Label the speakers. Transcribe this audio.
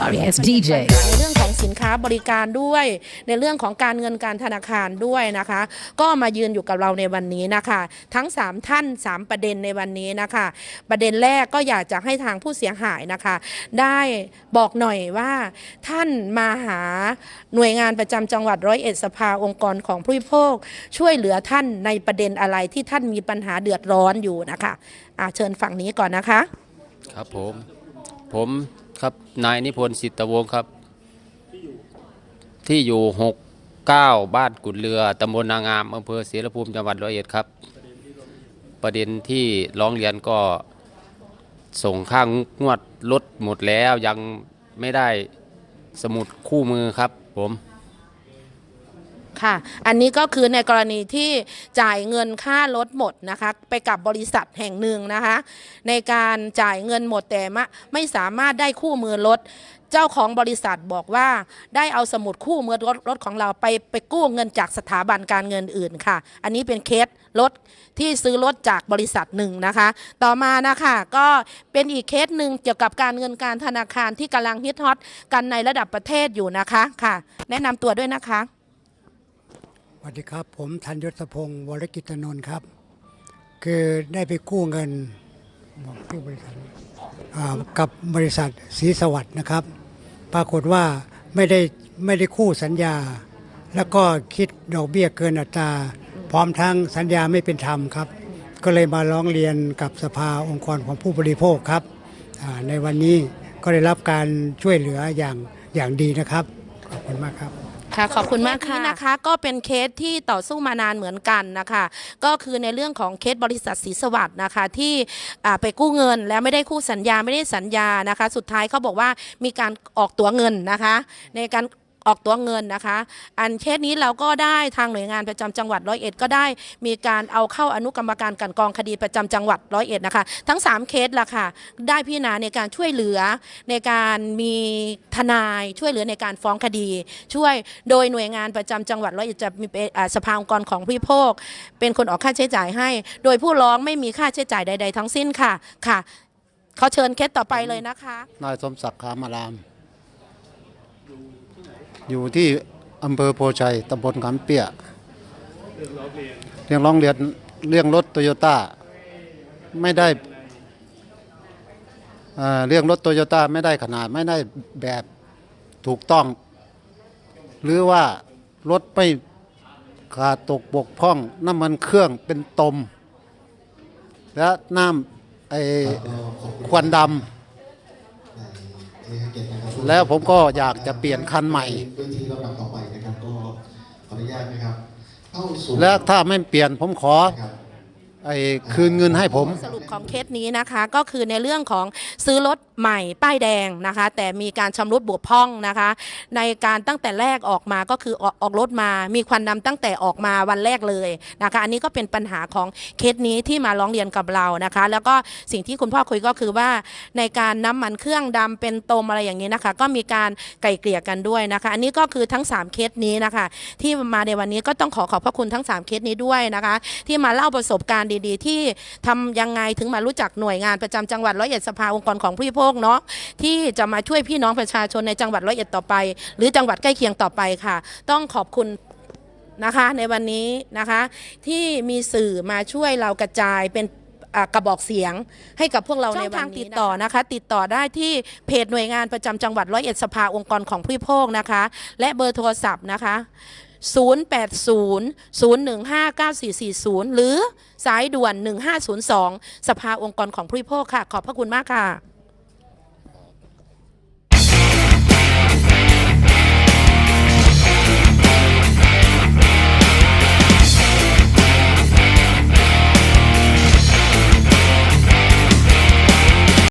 Speaker 1: sorry ass DJ.
Speaker 2: ในเรื่องของสินค้าบริการด้วย ในเรื่องของการเงินการธนาคารด้วยนะคะ ก็มายืนอยู่กับเราในวันนี้นะคะ ทั้ง 3 ท่าน 3 ประเด็นในวันนี้นะคะ ประเด็นแรกก็อยากจะให้ทางผู้เสียหายนะคะ ได้บอกหน่อยว่าท่านมาหาหน่วยงานประจำจังหวัดร้อยเอ็ดสภาองค์กรของผู้บริโภค ช่วยเหลือท่านในประเด็นอะไรที่ท่านมีปัญหาเดือดร้อนอยู่นะคะอะเชิญฝั่งนี้ก่อนนะคะ
Speaker 3: ครับผม ผม ครับ นายนิพนธ์สิทธวงศ์ครับ ที่อยู่หกเก้าบ้านกุดเรือตำบลนางามอำเภอศรีละภูมิจังหวัดร้อยเอ็ดครับ ประเด็นที่ร้องเรียนก็ส่งข้างงวดรถหมดแล้วยังไม่ได้สมุดคู่มือครับผม
Speaker 2: ค่ะ อันนี้ก็คือในกรณีที่จ่ายเงินค่ารถหมดนะคะ ไปกับบริษัทแห่งหนึ่งนะคะ ในการจ่ายเงินหมดแต่มะไม่สามารถได้คู่มือรถเจ้าของบริษัทบอกว่าได้เอาสมุดคู่มือรถรถของเราไปไปกู้เงินจากสถาบันการเงินอื่นค่ะ อันนี้เป็นเคสรถที่ซื้อรถจากบริษัทหนึ่งนะคะ ต่อมานะคะก็เป็นอีกเคสหนึ่งเกี่ยวกับการเงินการธนาคารที่กำลังฮิตฮอตกันในระดับประเทศอยู่นะคะค่ะ แนะนำตัวด้วยนะคะ
Speaker 4: สวัสดีครับ ผมธัญยศพงศ์วรกิจนนท์ครับ คือได้ไปกู้เงินบอกชื่อบริษัทกับบริษัทศรีสวัสด์นะครับ ปรากฏว่าไม่ได้ไม่ได้คู่สัญญา แล้วก็คิดดอกเบี้ยเกินอัตรา พร้อมทั้งสัญญาไม่เป็นธรรมครับ ก็เลยมาร้องเรียนกับสภาองค์กรของผู้บริโภคครับในวันนี้ก็ได้รับการช่วยเหลืออย่างอย่างดีนะครับ ขอบคุณมากครับ
Speaker 2: ค่ะขอบคุณมากค่ะนะคะก็เป็นเคสที่ต่อสู้มานานเหมือนกันนะคะ ก็คือในเรื่องของเคสบริษัทศรีสวัสดิ์นะคะที่อ่าไปกู้เงินแล้วไม่ได้คู่สัญญาไม่ได้สัญญานะคะ สุดท้ายเขาบอกว่ามีการออกตัวเงินนะคะ ในการ ออกตัวเงินนะคะ อันเคสนี้เราก็ได้ทางหน่วยงานประจำจังหวัดร้อยเอ็ดก็ได้มีการเอาเข้าอนุกรรมการกันกองคดีประจำจังหวัดร้อยเอ็ดนะคะ ทั้ง 3 เคสละค่ะ ได้พิจารณาในการช่วยเหลือในการมีทนายช่วยเหลือในการฟ้องคดี ช่วยโดยหน่วยงานประจำจังหวัดร้อยเอ็ดจะมีสภาองค์กรของผู้บริโภคเป็นคนออกค่าใช้จ่ายให้ โดยผู้ร้องไม่มีค่าใช้จ่ายใด ๆ ทั้งสิ้นค่ะค่ะเขาเชิญเคสต่อไปเลยนะคะ
Speaker 5: นายสมศักดิ์ขามาราม อยู่ที่อำเภอโพชัยตำบลขามเปียเรื่องร้องเรียนเรื่องรถโตโยต้าไม่ได้เรื่องรถโตโยต้าไม่ได้ขนาดไม่ได้แบบถูกต้อง หรือว่ารถไม่ขาดตกบกพร่องน้ำมันเครื่องเป็นตม และน้ำไอควันดำ แล้วผมก็อยากจะเปลี่ยนคันใหม่
Speaker 6: เวทีลำดับต่อไปนะครับก็ขออนุญาตนะครับเข้าสู่
Speaker 5: แล้วถ้าไม่เปลี่ยนผมขอ
Speaker 6: ครับ
Speaker 5: ไอ้คืนเงินให้ผม
Speaker 2: สรุปของเคสนี้นะคะก็คือในเรื่องของซื้อรถ ใหม่ป้ายแดงนะคะ แต่มีการชำรุดบวกพ่องนะคะ ในการตั้งแต่แรกออกมาก็คือออกออกรถมา มีควันดำตั้งแต่ออกมาวันแรกเลยนะคะ อันนี้ก็เป็นปัญหาของเคสนี้ที่มาร้องเรียนกับเรานะคะ แล้วก็สิ่งที่คุณพ่อคุยก็คือว่าในการน้ำมันเครื่องดำเป็นตมอะไรอย่างนี้นะคะ ก็มีการไกล่เกลี่ยกันด้วยนะคะ อันนี้ก็คือทั้ง 3 เคสนี้นะคะ ที่มาในวันนี้ก็ต้องขอขอบพระคุณทั้ง 3 เคสนี้ด้วยนะคะ ที่มาเล่าประสบการณ์ดีๆ ที่ทำยังไงถึงมารู้จักหน่วยงานประจำจังหวัดร้อยเอ็ดสภาองค์กรของผู้บริโภคเนาะที่จะมาช่วยพี่น้องประชาชนในจังหวัดร้อยเอ็ดต่อไป หรือจังหวัดใกล้เคียงต่อไปค่ะ ต้องขอบคุณนะคะในวันนี้นะคะที่มีสื่อมาช่วยเรากระจายเป็นอ่ากระบอกเสียงให้กับพวกเราในวันนี้ทางติดต่อนะคะ ติดต่อได้ที่เพจหน่วยงานประจำจังหวัดร้อยเอ็ดสภาองค์กรของผู้บริโภคนะคะ และเบอร์โทรศัพท์นะคะ 080-015-9440 หรือสายด่วน 1502 สภาองค์กรของผู้บริโภคค่ะ ขอบพระคุณมากค่ะ